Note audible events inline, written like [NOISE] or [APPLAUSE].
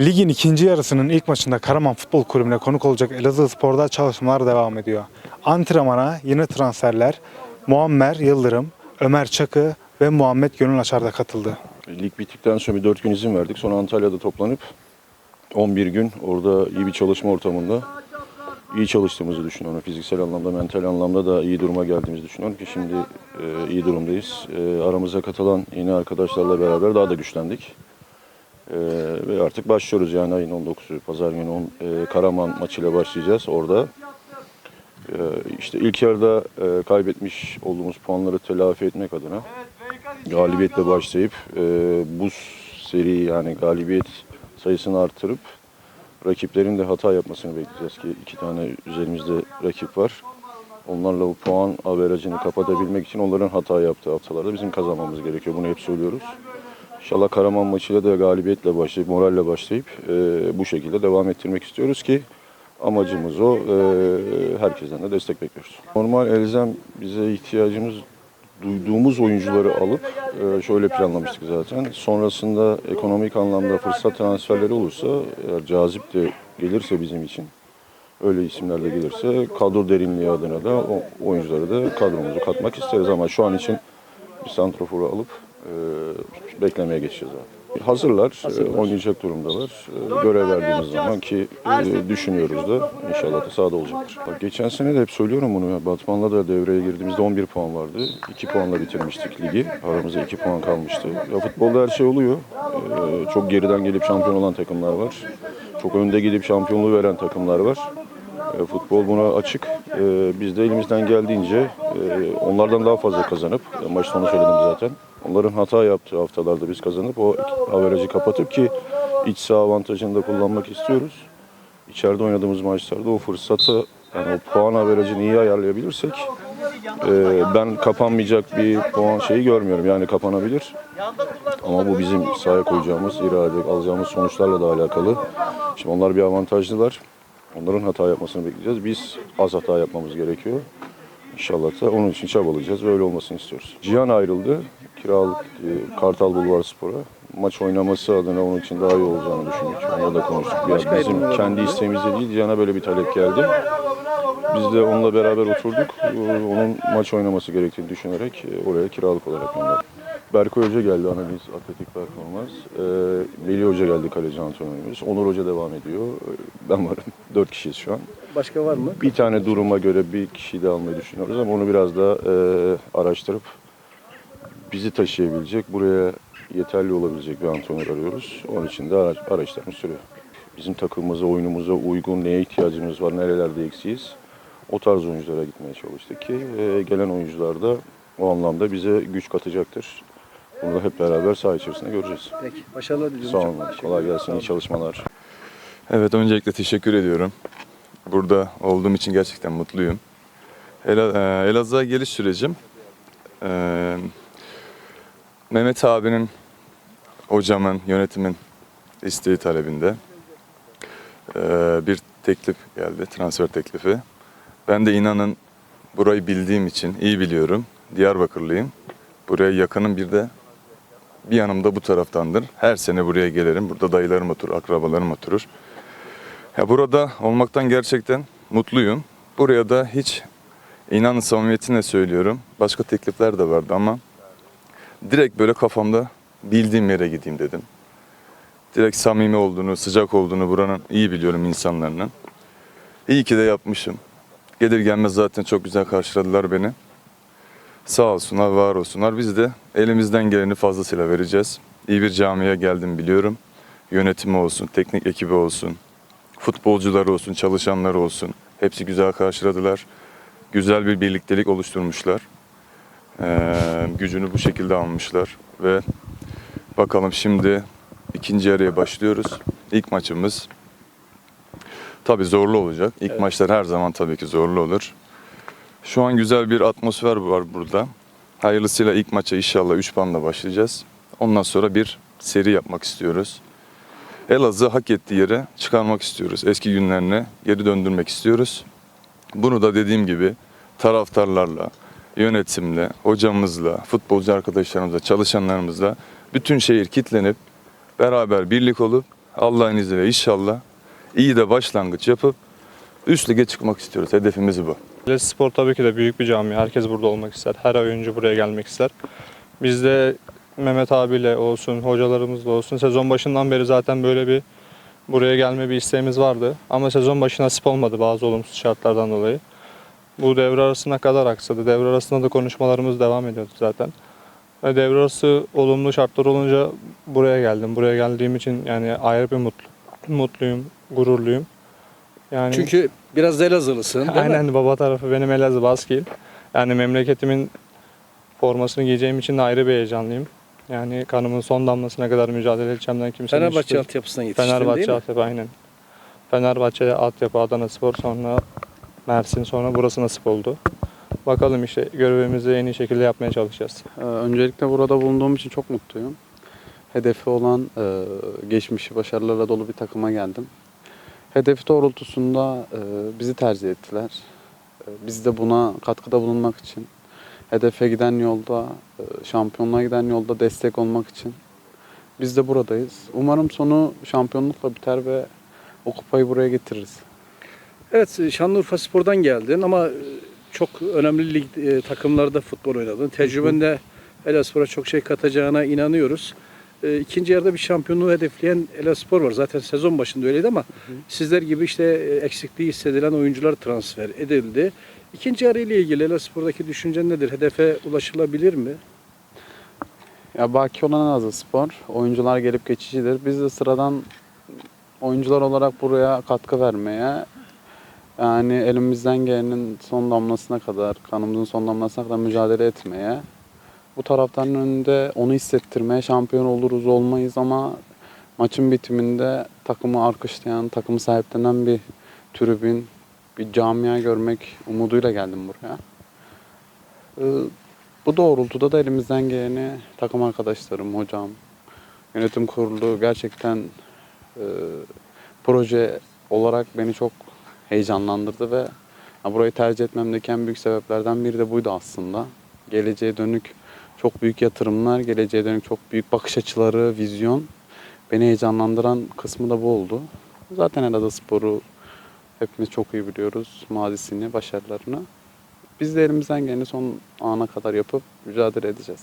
Ligin ikinci yarısının ilk maçında Karaman Futbol Kulübü'ne konuk olacak Elazığ Spor'da çalışmalar devam ediyor. Antrenmana yeni transferler Muammer Yıldırım, Ömer Çakı ve Muhammed Gönül Açar da katıldı. Lig bittikten sonra bir 4 gün izin verdik. Sonra Antalya'da toplanıp 11 gün orada iyi bir çalışma ortamında iyi çalıştığımızı düşünüyorum. Fiziksel anlamda, mental anlamda da iyi duruma geldiğimizi düşünüyorum ki şimdi e, iyi durumdayız. E, aramıza katılan yeni arkadaşlarla beraber daha da güçlendik. E, ve artık başlıyoruz yani ayın 19'u pazar günü on, e, Karaman maçıyla başlayacağız orada. E, işte ilk yarıda e, kaybetmiş olduğumuz puanları telafi etmek adına galibiyetle başlayıp e, bu seri yani galibiyet sayısını artırıp rakiplerin de hata yapmasını bekleyeceğiz ki iki tane üzerimizde rakip var. Onlarla bu puan averajını kapatabilmek için onların hata yaptığı haftalarda bizim kazanmamız gerekiyor. Bunu hep söylüyoruz. İnşallah Karaman maçıyla da galibiyetle başlayıp, moralle başlayıp e, bu şekilde devam ettirmek istiyoruz ki amacımız o. E, herkesten de destek bekliyoruz. Normal elzem bize ihtiyacımız duyduğumuz oyuncuları alıp e, şöyle planlamıştık zaten. Sonrasında ekonomik anlamda fırsat transferleri olursa, eğer cazip de gelirse bizim için, öyle isimler de gelirse kadro derinliği adına da o oyuncuları da kadromuzu katmak isteriz ama şu an için bir santroforu alıp e, beklemeye geçeceğiz abi. Hazırlar, e, oynayacak durumdalar. E, görev verdiğimiz zaman ki e, düşünüyoruz da inşallah da sahada olacaklar. Bak, geçen sene de hep söylüyorum bunu. ya, Batman'la da devreye girdiğimizde 11 puan vardı. 2 puanla bitirmiştik ligi. Aramızda 2 puan kalmıştı. Ya futbolda her şey oluyor. Çok geriden gelip şampiyon olan takımlar var. Çok önde gidip şampiyonluğu veren takımlar var. E, futbol buna açık. E, biz de elimizden geldiğince e, onlardan daha fazla kazanıp, maç sonu söyledim zaten. Onların hata yaptığı haftalarda biz kazanıp o averajı kapatıp ki iç saha avantajını da kullanmak istiyoruz. İçeride oynadığımız maçlarda o fırsatı yani o puan averajını iyi ayarlayabilirsek e, ben kapanmayacak bir puan şeyi görmüyorum. Yani kapanabilir. Ama bu bizim sahaya koyacağımız irade, alacağımız sonuçlarla da alakalı. Şimdi onlar bir avantajlılar. Onların hata yapmasını bekleyeceğiz. Biz az hata yapmamız gerekiyor. İnşallah da onun için çabalayacağız ve öyle olmasını istiyoruz. Cihan ayrıldı. Kiralık e, Kartal Bulvar Spor'a. Maç oynaması adına onun için daha iyi olacağını düşündük. Onunla da konuştuk. Ya bizim kendi isteğimizde değil, Cihan'a böyle bir talep geldi. Biz de onunla beraber oturduk. Onun maç oynaması gerektiğini düşünerek e, oraya kiralık olarak gönderdik. Berkay Hoca geldi analiz, atletik performans. Ee, Veli Hoca geldi kaleci antrenörümüz. Onur Hoca devam ediyor. Ben varım. [LAUGHS] Dört kişiyiz şu an. Başka var mı? Bir tane duruma göre bir kişiyi de almayı düşünüyoruz ama onu biraz daha e, araştırıp bizi taşıyabilecek, buraya yeterli olabilecek bir antrenör arıyoruz. Onun için de araç, araçlarımız sürüyor. Bizim takımımıza, oyunumuza uygun neye ihtiyacımız var, nerelerde eksiyiz. O tarz oyunculara gitmeye çalıştık ki e, gelen oyuncular da o anlamda bize güç katacaktır. Bunu da hep beraber saha içerisinde göreceğiz. Peki. Başarılar diliyorum. Sağ olun, kolay gelsin, iyi çalışmalar. Evet öncelikle teşekkür ediyorum. Burada olduğum için gerçekten mutluyum. Ela- e, Elazığ'a geliş sürecim e, Mehmet abinin, hocamın, yönetimin isteği talebinde e, bir teklif geldi, transfer teklifi. Ben de inanın burayı bildiğim için iyi biliyorum. Diyarbakırlıyım. Buraya yakınım bir de bir yanımda bu taraftandır. Her sene buraya gelirim. Burada dayılarım oturur, akrabalarım oturur. Ya burada olmaktan gerçekten mutluyum. Buraya da hiç inanın samimiyetimle söylüyorum. Başka teklifler de vardı ama direkt böyle kafamda bildiğim yere gideyim dedim. Direkt samimi olduğunu, sıcak olduğunu buranın iyi biliyorum insanların. İyi ki de yapmışım. Gelir gelmez zaten çok güzel karşıladılar beni. Sağ olsunlar, var olsunlar. Biz de elimizden geleni fazlasıyla vereceğiz. İyi bir camiye geldim biliyorum. Yönetimi olsun, teknik ekibi olsun, futbolcuları olsun, çalışanları olsun. Hepsi güzel karşıladılar. Güzel bir birliktelik oluşturmuşlar. Ee, gücünü bu şekilde almışlar ve bakalım şimdi ikinci yarıya başlıyoruz. İlk maçımız tabii zorlu olacak. İlk maçlar her zaman tabii ki zorlu olur. Şu an güzel bir atmosfer var burada. Hayırlısıyla ilk maça inşallah 3 puanla başlayacağız. Ondan sonra bir seri yapmak istiyoruz. Elazığ hak ettiği yere çıkarmak istiyoruz. Eski günlerine geri döndürmek istiyoruz. Bunu da dediğim gibi taraftarlarla, yönetimle, hocamızla, futbolcu arkadaşlarımızla, çalışanlarımızla bütün şehir kitlenip beraber birlik olup Allah'ın izniyle inşallah iyi de başlangıç yapıp üst lige çıkmak istiyoruz. Hedefimiz bu. Lez Spor tabii ki de büyük bir cami. Herkes burada olmak ister. Her oyuncu buraya gelmek ister. Biz de Mehmet abiyle olsun, hocalarımızla olsun sezon başından beri zaten böyle bir buraya gelme bir isteğimiz vardı. Ama sezon başı nasip olmadı bazı olumsuz şartlardan dolayı. Bu devre arasına kadar aksadı. Devre arasında da konuşmalarımız devam ediyordu zaten. Ve devre arası olumlu şartlar olunca buraya geldim. Buraya geldiğim için yani ayrı bir mutlu, mutluyum, gururluyum. Yani Çünkü biraz da Elazığlısın değil mi? Aynen baba tarafı benim Elazığ Baskil. Yani memleketimin formasını giyeceğim için de ayrı bir heyecanlıyım. Yani kanımın son damlasına kadar mücadele edeceğimden kimsenin Fenerbahçe hiçbir- altyapısından yetiştin değil Fenerbahçe mi? altyapı aynen. Fenerbahçe altyapı Adana Spor sonra Mersin sonra burası nasip oldu. Bakalım işte görevimizi en iyi şekilde yapmaya çalışacağız. Ee, Öncelikle burada bulunduğum için çok mutluyum. Hedefi olan, e, geçmişi başarılarla dolu bir takıma geldim. Hedefi doğrultusunda e, bizi tercih ettiler. E, Biz de buna katkıda bulunmak için, hedefe giden yolda, e, şampiyonluğa giden yolda destek olmak için biz de buradayız. Umarım sonu şampiyonlukla biter ve o kupayı buraya getiririz. Evet Şanlıurfa Spor'dan geldin ama çok önemli lig takımlarda futbol oynadın. Tecrüben de Elazığspor'a çok şey katacağına inanıyoruz. E, İkinci yarıda bir şampiyonluğu hedefleyen Elazığspor var. Zaten sezon başında öyleydi ama sizler gibi işte e, eksikliği hissedilen oyuncular transfer edildi. İkinci yarı ile ilgili Elazığspor'daki düşüncen nedir? Hedefe ulaşılabilir mi? Ya baki olan Elazığ Spor. Oyuncular gelip geçicidir. Biz de sıradan oyuncular olarak buraya katkı vermeye yani elimizden gelenin son damlasına kadar, kanımızın son damlasına kadar mücadele etmeye bu taraftarın önünde onu hissettirmeye şampiyon oluruz olmayız ama maçın bitiminde takımı alkışlayan, takımı sahiplenen bir tribün, bir camia görmek umuduyla geldim buraya. Ee, bu doğrultuda da elimizden geleni takım arkadaşlarım, hocam, yönetim kurulu gerçekten e, proje olarak beni çok heyecanlandırdı ve burayı tercih etmemdeki en büyük sebeplerden biri de buydu aslında. Geleceğe dönük çok büyük yatırımlar, geleceğe dönük çok büyük bakış açıları, vizyon. Beni heyecanlandıran kısmı da bu oldu. Zaten Elazığ Sporu hepimiz çok iyi biliyoruz mazisini, başarılarını. Biz de elimizden geleni son ana kadar yapıp mücadele edeceğiz.